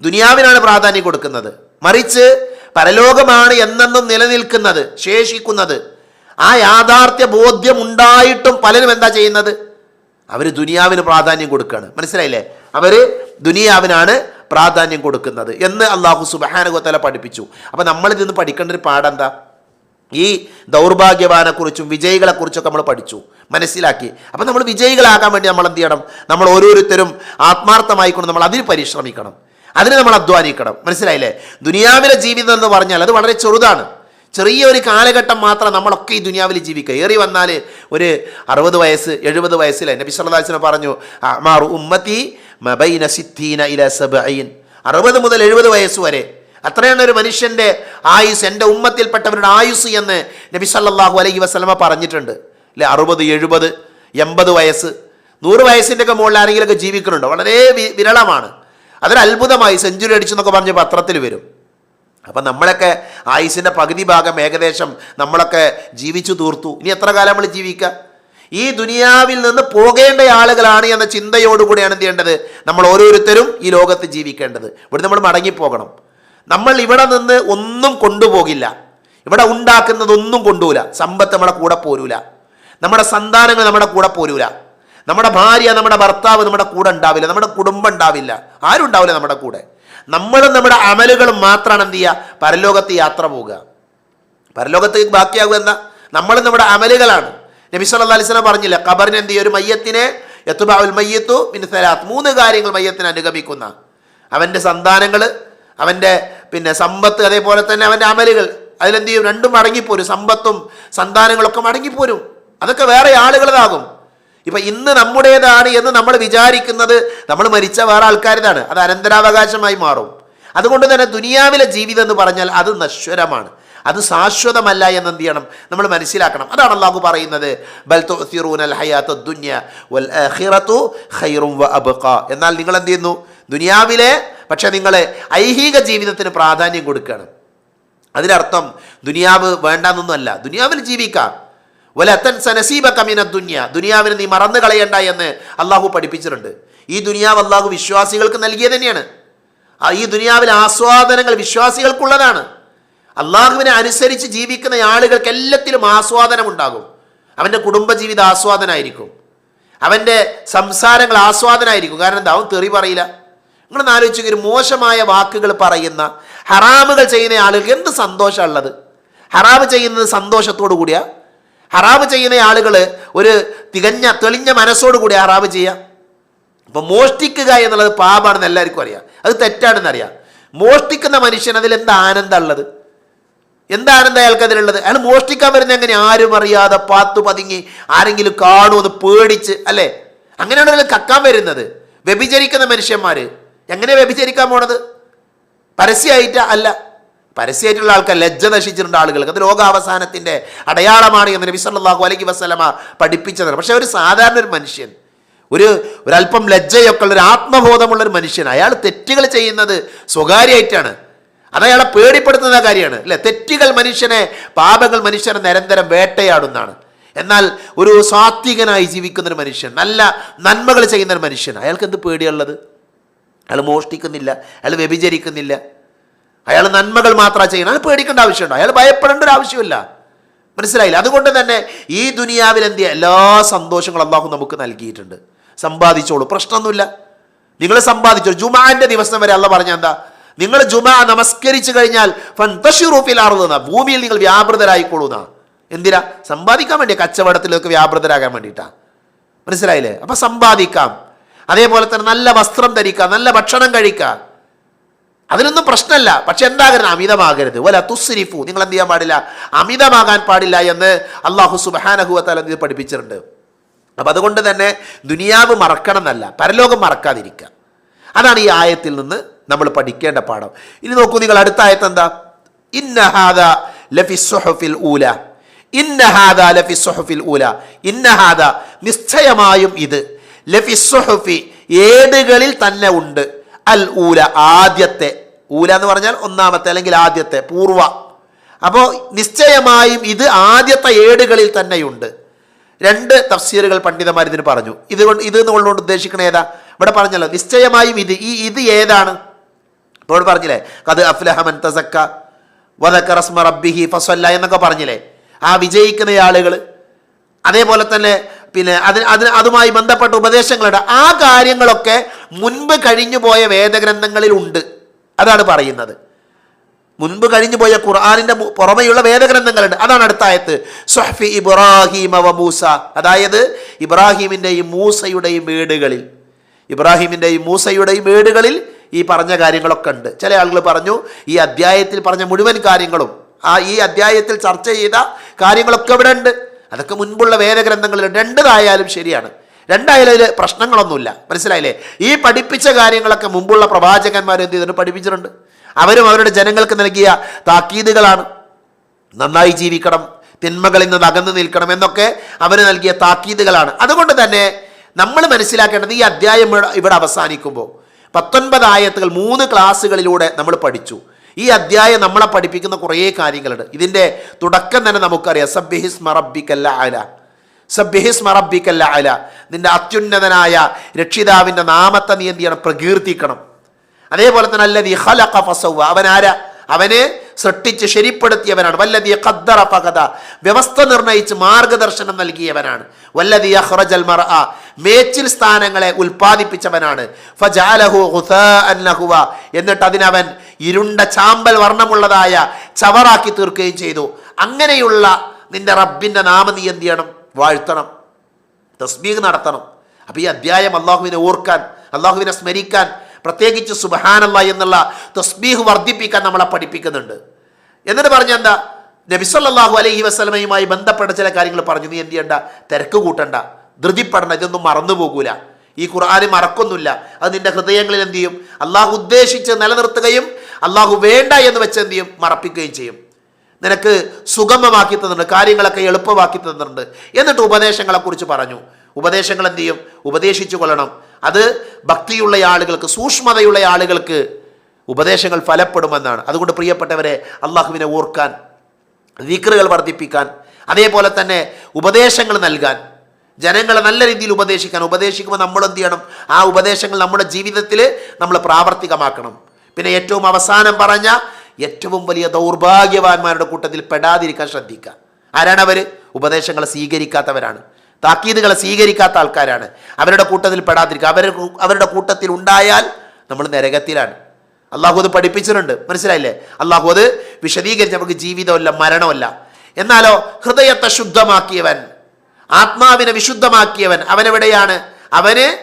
ദുനിയാവിനാണ് പ്രാധാന്യം കൊടുക്കുന്നത്. മറിച്ച് പരലോകമാണ് എന്നെന്നും നിലനിൽക്കുന്നത് ശേഷിക്കുന്നത്. ആ യാഥാർത്ഥ്യ ബോധ്യം ഉണ്ടായിട്ടും പലരും എന്താ ചെയ്യുന്നത്? അവർ ദുനിയാവിന് പ്രാധാന്യം കൊടുക്കുകയാണ് മനസ്സിലായില്ലേ? അവർ ദുനിയാവിനാണ് പ്രാധാന്യം കൊടുക്കുന്നത് എന്ന് അള്ളാഹു സുബഹാനുഗോത്തല പഠിപ്പിച്ചു. അപ്പം നമ്മളിൽ നിന്ന് പഠിക്കേണ്ട ഒരു പാടെന്താ ഈ ദൗർഭാഗ്യവാനെക്കുറിച്ചും വിജയികളെക്കുറിച്ചൊക്കെ നമ്മൾ പഠിച്ചു. മനസ്സിലാക്കി. അപ്പം നമ്മൾ വിജയികളാകാൻ വേണ്ടി നമ്മൾ എന്ത് ചെയ്യണം? നമ്മൾ ഓരോരുത്തരും ആത്മാർത്ഥമായിക്കൊണ്ട് നമ്മൾ അതിന് പരിശ്രമിക്കണം. അതിന് നമ്മൾ അധ്വാനിക്കണം. മനസ്സിലായില്ലേ? ദുനിയാവിലെ ജീവിതം എന്ന് പറഞ്ഞാൽ അത് വളരെ ചെറുതാണ്. ചെറിയ ഒരു കാലഘട്ടം മാത്രം നമ്മളൊക്കെ ഈ ദുനിയാവിൽ ജീവിക്കുക. ഏറി വന്നാൽ ഒരു അറുപത് വയസ്സ് എഴുപത് വയസ്സിൽ നബി സല്ലാസിനെ പറഞ്ഞു അമാർ ഉമ്മത്തി മബൈന സിദ്ധീന ഇല സബൈൻ അറുപത് മുതൽ എഴുപത് വയസ്സ് വരെ. അത്രയാണ് ഒരു മനുഷ്യന്റെ ആയുസ് എന്റെ ഉമ്മത്തിൽപ്പെട്ടവരുടെ ആയുസ് എന്ന് നബി സല്ലല്ലാഹു അലൈഹി വസല്ലമ പറഞ്ഞിട്ടുണ്ട്. അല്ലെ അറുപത് എഴുപത് എൺപത് വയസ്സ്. നൂറ് വയസ്സിന്റെ ഒക്കെ മുകളിൽ ആരെങ്കിലുമൊക്കെ ജീവിക്കുന്നുണ്ടോ? വളരെ വിരളമാണ്. അതൊരു അത്ഭുതമായി സെഞ്ചുറി അടിച്ചെന്നൊക്കെ പറഞ്ഞ് പത്രത്തിൽ വരും. അപ്പം നമ്മളൊക്കെ ആയുസിന്റെ പകുതി ഭാഗം ഏകദേശം നമ്മളൊക്കെ ജീവിച്ചു തീർത്തു. ഇനി എത്ര കാലം നമ്മൾ ജീവിക്കുക ഈ ദുനിയാവിൽ നിന്ന് പോകേണ്ട ആളുകളാണ് എന്ന ചിന്തയോടുകൂടിയാണ് എന്ത് ചെയ്യേണ്ടത്? നമ്മൾ ഓരോരുത്തരും ഈ ലോകത്ത് ജീവിക്കേണ്ടത്. ഇവിടെ നമ്മൾ മടങ്ങിപ്പോകണം. നമ്മൾ ഇവിടെ നിന്ന് ഒന്നും കൊണ്ടുപോകില്ല. ഇവിടെ ഉണ്ടാക്കുന്നതൊന്നും കൊണ്ടുപോകില്ല സമ്പത്ത് നമ്മുടെ കൂടെ പോരൂല. നമ്മുടെ സന്താനങ്ങൾ നമ്മുടെ കൂടെ പോരൂല. നമ്മുടെ ഭാര്യ നമ്മുടെ ഭർത്താവ് നമ്മുടെ കൂടെ ഉണ്ടാവില്ല. നമ്മുടെ കുടുംബം ഉണ്ടാവില്ല. ആരും ഉണ്ടാവില്ല നമ്മുടെ കൂടെ. നമ്മളും നമ്മുടെ അമലുകളും മാത്രമാണ് എന്ത് ചെയ്യുക? പരലോകത്ത് യാത്ര പോവുക. പരലോകത്തേക്ക് ബാക്കിയാകുക എന്താ? നമ്മൾ നമ്മുടെ അമലുകളാണ്. നബി സല്ലല്ലാഹു അലൈഹി വസല്ലം പറഞ്ഞില്ല ഖബറിന് എന്ത് ചെയ്യും ഒരു മയ്യത്തിനെ യത്തുബാഉൽ മയ്യത്തു പിന്നെ സലാത്ത്. മൂന്ന് കാര്യങ്ങൾ മയ്യത്തിന് അനുഗമിക്കുന്ന. അവന്റെ സന്താനങ്ങൾ അവന്റെ പിന്നെ സമ്പത്ത് അതേപോലെ തന്നെ അവന്റെ അമലുകൾ. അതിലെന്ത് ചെയ്യും? രണ്ടും മടങ്ങിപ്പോരും. സമ്പത്തും സന്താനങ്ങളൊക്കെ മടങ്ങിപ്പോരും. അതൊക്കെ വേറെ ആളുകളതാകും. ഇപ്പൊ ഇന്ന് നമ്മുടേതാണ് എന്ന് നമ്മൾ വിചാരിക്കുന്നത് നമ്മൾ മരിച്ച വേറെ ആൾക്കാരിതാണ്. അത് അനന്തരാവകാശമായി മാറും. അതുകൊണ്ട് തന്നെ ദുനിയാവിലെ ജീവിതം എന്ന് പറഞ്ഞാൽ അത് നശ്വരമാണ്. അത് ശാശ്വതമല്ല എന്ന് എന്ത് ചെയ്യണം? നമ്മൾ മനസ്സിലാക്കണം. അതാണ് അള്ളാഹു പറയുന്നത് എന്നാൽ നിങ്ങൾ എന്ത് ചെയ്യുന്നു? ദുനിയാവിലെ പക്ഷെ നിങ്ങൾ ഐഹിക ജീവിതത്തിന് പ്രാധാന്യം കൊടുക്കുകയാണ്. അതിനർത്ഥം ദുനിയാവ് വേണ്ടെന്നൊന്നുമല്ല. ദുനിയാവിൽ ജീവിക്കാം. വലത്തൻ സനസീബ കമീന ദുനിയ. ദുനിയാവിനെ നീ മറന്നു കളയണ്ട എന്ന് അള്ളാഹു പഠിപ്പിച്ചിട്ടുണ്ട്. ഈ ദുനിയാവ് അള്ളാഹു വിശ്വാസികൾക്ക് നൽകിയത് തന്നെയാണ്. ഈ ദുനിയാവിലെ ആസ്വാദനങ്ങൾ വിശ്വാസികൾക്കുള്ളതാണ്. അള്ളാഹുവിനെ അനുസരിച്ച് ജീവിക്കുന്ന ആളുകൾക്ക് എല്ലാത്തിലും ആസ്വാദനം ഉണ്ടാകും അവന്റെ കുടുംബജീവിത ആസ്വാദനമായിരിക്കും അവന്റെ സംസാരങ്ങൾ ആസ്വാദനമായിരിക്കും കാരണം എന്താ? അവൻ തെറി പറയില്ല. നിങ്ങളൊന്ന് ആലോചിച്ച് ഒരു മോശമായ വാക്കുകൾ പറയുന്ന ഹറാമുകൾ ചെയ്യുന്ന ആളുകൾക്ക് എന്ത് സന്തോഷമുള്ളത് ഹറാമ് ചെയ്യുന്നത് സന്തോഷത്തോടു കൂടിയാ? ഹറാമ് ചെയ്യുന്ന ആളുകൾ ഒരു തികഞ്ഞ തെളിഞ്ഞ മനസ്സോടു കൂടി ഹറാമ് ചെയ്യുക അപ്പം മോഷ്ടിക്കുക എന്നുള്ളത് പാപാണെന്ന് എല്ലാവർക്കും അറിയാം. അത് തെറ്റാണെന്ന് അറിയാം. മോഷ്ടിക്കുന്ന മനുഷ്യൻ അതിൽ എന്താ ആനന്ദം ഉള്ളത്? എന്താ ആനന്ദം അയാൾക്ക് അതിലുള്ളത്? അയാൾ മോഷ്ടിക്കാൻ വരുന്ന എങ്ങനെ? ആരും അറിയാതെ പാത്തു പതുങ്ങി ആരെങ്കിലും കാണുമെന്ന് പേടിച്ച് അല്ലേ? അങ്ങനെയാണല്ലോ കക്കാൻ വരുന്നത്. വ്യഭിചരിക്കുന്ന മനുഷ്യന്മാർ എങ്ങനെ വ്യഭിചരിക്കാൻ പോണത്? പരസ്യമായിട്ട് അല്ല. പരസ്യമായിട്ടുള്ള ആൾക്കാർ ലജ്ജ നശിച്ചിട്ടുണ്ട് ആളുകൾക്ക്. അത് ലോകാവസാനത്തിന്റെ അടയാളമാണ് എന്ന് നബി സല്ലല്ലാഹു അലൈഹി വസ്ലമ പഠിപ്പിച്ചതാണ്. പക്ഷേ ഒരു സാധാരണ ഒരു മനുഷ്യൻ ഒരു ഒരല്പം ലജ്ജയൊക്കെ ഉള്ള ഒരു ആത്മബോധമുള്ള ഒരു മനുഷ്യൻ അയാൾ തെറ്റുകൾ ചെയ്യുന്നത് സ്വകാര്യമായിട്ടാണ്. അത് അയാളെ പേടിപ്പെടുത്തുന്ന കാര്യമാണ് അല്ലെ? തെറ്റുകൾ മനുഷ്യനെ പാപങ്ങൾ മനുഷ്യനെ നിരന്തരം വേട്ടയാടുന്നതാണ്. എന്നാൽ ഒരു സാത്വികനായി ജീവിക്കുന്ന ഒരു മനുഷ്യൻ നല്ല നന്മകൾ ചെയ്യുന്ന ഒരു മനുഷ്യൻ അയാൾക്ക് എന്ത് പേടിയുള്ളത് അയാൾ മോഷ്ടിക്കുന്നില്ല അയാൾ വ്യഭിചരിക്കുന്നില്ല. അയാൾ നന്മകൾ മാത്രമാണ് ചെയ്യണം അയാൾ പേടിക്കേണ്ട ആവശ്യമുണ്ടോ? അയാൾ ഭയപ്പെടേണ്ട ഒരു ആവശ്യമില്ല മനസ്സിലായില്ല? അതുകൊണ്ട് തന്നെ ഈ ദുനിയാവിൽ എന്ത് എല്ലാ സന്തോഷങ്ങളും അള്ളാഹു നമുക്ക് നൽകിയിട്ടുണ്ട്. സമ്പാദിച്ചോളൂ. പ്രശ്നമൊന്നുമില്ല. നിങ്ങൾ സമ്പാദിച്ചോളൂ ജുമാന്റെ ദിവസം വരെ അല്ല പറഞ്ഞ എന്താ? നിങ്ങൾ ജുമാ നമസ്കരിച്ചു കഴിഞ്ഞാൽ എന്നാ. ഭൂമിയിൽ നിങ്ങൾ വ്യാപൃതരായിക്കൊള്ളുന്ന എന്തിനാ? സമ്പാദിക്കാൻ വേണ്ടി കച്ചവടത്തിലൊക്കെ വ്യാപൃതരാകാൻ വേണ്ടിയിട്ടാണ് മനസ്സിലായില്ലേ? അപ്പൊ സമ്പാദിക്കാം. അതേപോലെ തന്നെ നല്ല വസ്ത്രം ധരിക്കാം. നല്ല ഭക്ഷണം കഴിക്കാം. അതിനൊന്നും പ്രശ്നമല്ല. പക്ഷെ എന്താകരുത്? അമിതമാകരുത്. വല തുസ്രിഫു. നിങ്ങൾ എന്ത് ചെയ്യാൻ പാടില്ല? അമിതമാകാൻ പാടില്ല എന്ന് അള്ളാഹു സുബാനഹുവത്താൽ ഇത് പഠിപ്പിച്ചിട്ടുണ്ട്. അപ്പം അതുകൊണ്ട് തന്നെ ദുനിയാവ് മറക്കണം എന്നല്ല പരലോകം മറക്കാതിരിക്കുക. അതാണ് ഈ ആയത്തിൽ നിന്ന് നമ്മൾ പഠിക്കേണ്ട പാഠം. ഇനി നോക്കൂ നിങ്ങൾ അടുത്ത ആയത്ത് എന്താ? ഇന്നഹാദ ലഫി ഊല. ഇന്നഹാദ ലഫി ഊല. ഇന്നഹാദ നിശ്ചയമായും ഇത്. ലഫി ഏടുകളിൽ തന്നെ ഉണ്ട്. അൽ ഊല ആദ്യത്തെ. ഊല എന്ന് പറഞ്ഞാൽ ഒന്നാമത്തെ അല്ലെങ്കിൽ ആദ്യത്തെ പൂർവ. അപ്പോൾ നിശ്ചയമായും ഇത് ആദ്യത്തെ ഏടുകളിൽ തന്നെയുണ്ട്. രണ്ട് തഫ്സീറുകൾ പണ്ഡിതന്മാർ ഇതിന് പറഞ്ഞു. ഇത് കൊണ്ട് ഇത് എന്നുള്ളതുകൊണ്ട് ഉദ്ദേശിക്കണ ഏതാ? ഇവിടെ പറഞ്ഞല്ലോ നിശ്ചയമായും ഇത് ഈ ഇത് ഏതാണ്? ഇപ്പോൾ പറഞ്ഞില്ലേ കത് അഫ്ലഹമൻ തസക്ക വദക്കറസ്മ റബ്ബിഹി ഫസല്ല എന്നൊക്കെ പറഞ്ഞില്ലേ? ആ വിജയിക്കുന്ന ആളുകൾ അതേപോലെ തന്നെ പിന്നെ അതിന് അതിന് അതുമായി ബന്ധപ്പെട്ട ഉപദേശങ്ങളുണ്ട് ആ കാര്യങ്ങളൊക്കെ മുൻപ് കഴിഞ്ഞു പോയ വേദഗ്രന്ഥങ്ങളിൽ ഉണ്ട് അതാണ് പറയുന്നത്. മുൻപ് കഴിഞ്ഞു പോയ ഖുർആാനിന്റെ പുറമെയുള്ള വേദഗ്രന്ഥങ്ങളുണ്ട്. അതാണ് അടുത്ത ആയത്ത്. സുഹഫി ഇബ്രാഹിം അവ മൂസ. അതായത് ഇബ്രാഹിമിന്റെയും മൂസയുടെയും വീടുകളിൽ. ഇബ്രാഹിമിന്റെയും മൂസയുടെയും വീടുകളിൽ ഈ പറഞ്ഞ കാര്യങ്ങളൊക്കെ ഉണ്ട്. ചില ആളുകൾ പറഞ്ഞു ഈ അധ്യായത്തിൽ പറഞ്ഞ മുഴുവൻ കാര്യങ്ങളും ആ ഈ അധ്യായത്തിൽ ചർച്ച ചെയ്ത കാര്യങ്ങളൊക്കെ ഇവിടെ ഉണ്ട്. അതൊക്കെ മുൻപുള്ള വേദഗ്രന്ഥങ്ങളിൽ രണ്ടതായാലും ശരിയാണ്. രണ്ടായാലും അതിൽ പ്രശ്നങ്ങളൊന്നുമില്ല. മനസ്സിലായില്ലേ? ഈ പഠിപ്പിച്ച കാര്യങ്ങളൊക്കെ മുമ്പുള്ള പ്രവാചകന്മാർ എന്ത് ചെയ്തിട്ട് പഠിപ്പിച്ചിട്ടുണ്ട്. അവരും അവരുടെ ജനങ്ങൾക്ക് നൽകിയ താക്കീതുകളാണ്. നന്നായി ജീവിക്കണം തിന്മകളിൽ നിന്ന് അകന്നു നിൽക്കണം എന്നൊക്കെ അവർ നൽകിയ താക്കീതുകളാണ്. അതുകൊണ്ട് തന്നെ നമ്മൾ മനസ്സിലാക്കേണ്ടത് ഈ അധ്യായം ഇവിടെ- അവസാനിക്കുമ്പോൾ പത്തൊൻപത് ആയത്തുകൾ മൂന്ന് ക്ലാസ്സുകളിലൂടെ നമ്മൾ പഠിച്ചു. ഈ അധ്യായം നമ്മളെ പഠിപ്പിക്കുന്ന കുറേ കാര്യങ്ങളുണ്ട്. ഇതിന്റെ തുടക്കം തന്നെ നമുക്കറിയാം. സബ്ബിഹിസ് മറബിക്കല്ല അല സബ്ബിഹിസ് മറബിക്കല്ല അല നിന്റെ അത്യുന്നതനായ രക്ഷിതാവിന്റെ നാമത്തെ നീ എന്ത് ചെയ്യണം? പ്രകീർത്തിക്കണം. അതേപോലെ തന്നെ അല്ലതി ഖലഖ ഫസവ്വ അവൻ ആരാ? അവനെ സൃഷ്ടിച്ച് ശരിപ്പെടുത്തിയവനാണ്. വല്ലതിയ ഖദ്ദറ ഫഗദ. വ്യവസ്ഥ നിർണയിച്ച് മാർഗദർശനം നൽകിയവനാണ്. വല്ലതിയ ഹുറജൽ മർഅ. മേച്ചിൽ സ്ഥാനങ്ങളെ ഉൽപ്പാദിപ്പിച്ചവനാണ്. എന്നിട്ട് അതിനവൻ ഇരുണ്ട ചാമ്പൽ വർണമുള്ളതായ ചവറാക്കി തീർക്കുകയും ചെയ്തു. അങ്ങനെയുള്ള നിന്റെ റബ്ബിന്റെ നാമം നീ എന്ത് ചെയ്യണം? വാഴ്ത്തണം. തസ്ബീഹ് നടത്തണം. അപ്പോൾ ഈ അധ്യായം അള്ളാഹുവിനെ ഓർക്കാൻ അള്ളാഹുവിനെ സ്മരിക്കാൻ പ്രത്യേകിച്ച് സുബഹാനല്ല എന്നുള്ള തസ്ബീഹ് വർദ്ധിപ്പിക്കാൻ നമ്മളെ പഠിപ്പിക്കുന്നുണ്ട്. എന്നിട്ട് പറഞ്ഞ എന്താ? നബിസല്ലാഹു അലൈഹി വസ്ലമയുമായി ബന്ധപ്പെട്ട ചില കാര്യങ്ങൾ പറഞ്ഞു. നീ എന്ത് ചെയ്യണ്ട? തിരക്ക് കൂട്ടണ്ട. ധൃതിപ്പെടണം ഇതൊന്നും മറന്നു പോകൂല. ഈ ഖുർആാന് മറക്കൊന്നുമില്ല. അത് നിന്റെ ഹൃദയങ്ങളിൽ എന്ത് ചെയ്യും? അള്ളാഹു ഉദ്ദേശിച്ച് നിലനിർത്തുകയും അള്ളാഹു വേണ്ട എന്ന് വെച്ച് എന്ത് ചെയ്യും? മറപ്പിക്കുകയും ചെയ്യും. നിനക്ക് സുഗമമാക്കി തന്നിട്ടുണ്ട്. കാര്യങ്ങളൊക്കെ എളുപ്പമാക്കി തന്നിട്ടുണ്ട്. എന്നിട്ട് ഉപദേശങ്ങളെക്കുറിച്ച് പറഞ്ഞു. ഉപദേശങ്ങൾ എന്ത് ചെയ്യും? ഉപദേശിച്ചു കൊള്ളണം. അത് ഭക്തിയുള്ള ആളുകൾക്ക് സൂക്ഷ്മതയുള്ള ആളുകൾക്ക് ഉപദേശങ്ങൾ ഫലപ്പെടുമെന്നാണ്. അതുകൊണ്ട് പ്രിയപ്പെട്ടവരെ അള്ളാഹുവിനെ ഓർക്കാൻ വിക്രുകൾ വർദ്ധിപ്പിക്കാൻ അതേപോലെ തന്നെ ഉപദേശങ്ങൾ നൽകാൻ ജനങ്ങളെ നല്ല രീതിയിൽ ഉപദേശിക്കാൻ ഉപദേശിക്കുമ്പോൾ നമ്മൾ എന്ത് ചെയ്യണം? ആ ഉപദേശങ്ങൾ നമ്മുടെ ജീവിതത്തിൽ നമ്മൾ പ്രാവർത്തികമാക്കണം. പിന്നെ ഏറ്റവും അവസാനം പറഞ്ഞ ഏറ്റവും വലിയ ദൗർഭാഗ്യവാന്മാരുടെ കൂട്ടത്തിൽ പെടാതിരിക്കാൻ ശ്രദ്ധിക്കുക. ആരാണ് അവർ ഉപദേശങ്ങളെ സ്വീകരിക്കാത്തവരാണ്. താക്കീതുകളെ സ്വീകരിക്കാത്ത ആൾക്കാരാണ്. അവരുടെ കൂട്ടത്തിൽ പെടാതിരിക്കുക. അവരുടെ അവരുടെ കൂട്ടത്തിൽ ഉണ്ടായാൽ നമ്മൾ നരകത്തിലാണ്. അള്ളാഹു അത് പഠിപ്പിച്ചിട്ടുണ്ട്. മനസ്സിലായില്ലേ? അള്ളാഹു അത് വിശദീകരിച്ച് നമുക്ക് ജീവിതമല്ല മരണമല്ല. എന്നാലോ ഹൃദയത്തെ ശുദ്ധമാക്കിയവൻ ആത്മാവിനെ വിശുദ്ധമാക്കിയവൻ അവനെവിടെയാണ്? അവന്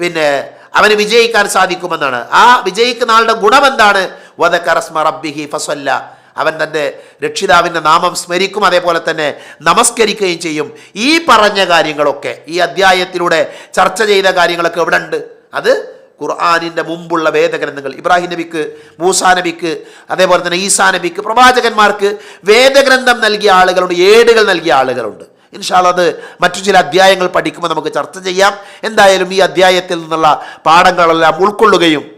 പിന്നെ അവന് വിജയിക്കാൻ സാധിക്കുമെന്നാണ്. ആ വിജയിക്കുന്ന ആളുടെ ഗുണമെന്താണ്? വദക്കറസ്മ റബ്ബിഹി ഫസല്ല. അവൻ തന്റെ രക്ഷിതാവിന്റെ നാമം സ്മരിക്കും അതേപോലെ തന്നെ നമസ്കരിക്കുകയും ചെയ്യും. ഈ പറഞ്ഞ കാര്യങ്ങളൊക്കെ ഈ അധ്യായത്തിലൂടെ ചർച്ച ചെയ്ത കാര്യങ്ങളൊക്കെ എവിടെ ഉണ്ട് അത് ഖുർആാനിന്റെ മുമ്പുള്ള വേദഗ്രന്ഥങ്ങൾ. ഇബ്രാഹിം നബിക്ക് മൂസാ നബിക്ക് അതേപോലെ തന്നെ ഈസാ നബിക്ക് പ്രവാചകന്മാർക്ക് വേദഗ്രന്ഥം നൽകിയ ആളുകളുണ്ട് ഏടുകൾ നൽകിയ ആളുകളുണ്ട്. ഇൻഷാല്ല അത് മറ്റു ചില അധ്യായങ്ങൾ പഠിക്കുമ്പോൾ നമുക്ക് ചർച്ച ചെയ്യാം. എന്തായാലും ഈ അധ്യായത്തിൽ നിന്നുള്ള പാഠങ്ങളെല്ലാം ഉൾക്കൊള്ളുകയും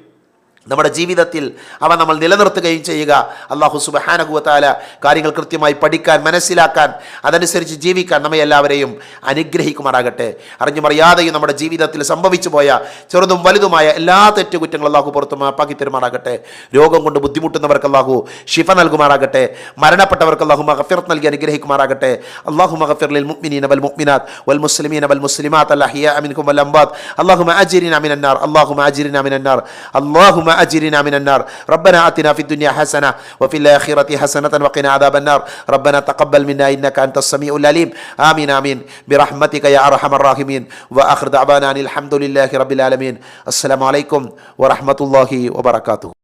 നമ്മുടെ ജീവിതത്തിൽ അവ നമ്മൾ നിലനിർത്തുകയും ചെയ്യുക. അള്ളാഹു സുബഹാനകുവത്താല കാര്യങ്ങൾ കൃത്യമായി പഠിക്കാൻ മനസ്സിലാക്കാൻ അതനുസരിച്ച് ജീവിക്കാൻ നമ്മെ എല്ലാവരെയും അനുഗ്രഹിക്കുമാറാകട്ടെ. അറിഞ്ഞുമറിയാതെയും നമ്മുടെ ജീവിതത്തിൽ സംഭവിച്ചു പോയ ചെറുതും വലുതുമായ എല്ലാ തെറ്റുകുറ്റങ്ങളും അള്ളാഹു പുറത്തു മാപ്പാക്കി തരുമാറാകട്ടെ. രോഗം കൊണ്ട് ബുദ്ധിമുട്ടുന്നവർക്ക് അള്ളാഹു ഷിഫ നൽകുമാറാകട്ടെ. മരണപ്പെട്ടവർക്ക് അള്ളാഹു മഹഫിർ നൽകി അനുഗ്രഹിക്കുമാറാകട്ടെ. അള്ളാഹു മഹഫിർലിൽ മുഅ്മിനീന വൽ മുഅ്മിനാത്ത് വൽ മുസ്ലിമീന വൽ മുസ്ലിമാത്ത് അല്ലാഹിയ അമിൻ വൽ അംബാദ്. അള്ളാഹു അജിരിൻ അമിനന്നാർ അള്ളാഹു അജിരിൻ അമിനന്നാർ അള്ളാഹു أجرنا من النار. ربنا آتنا في الدنيا حسنة وفي الآخرة حسنة وقنا عذاب النار. ربنا تقبل منا إنك أنت السميع العليم. آمين آمين. برحمتك يا أرحم الراحمين. وآخر دعوانا أن الحمد لله رب العالمين. السلام عليكم ورحمة الله وبركاته.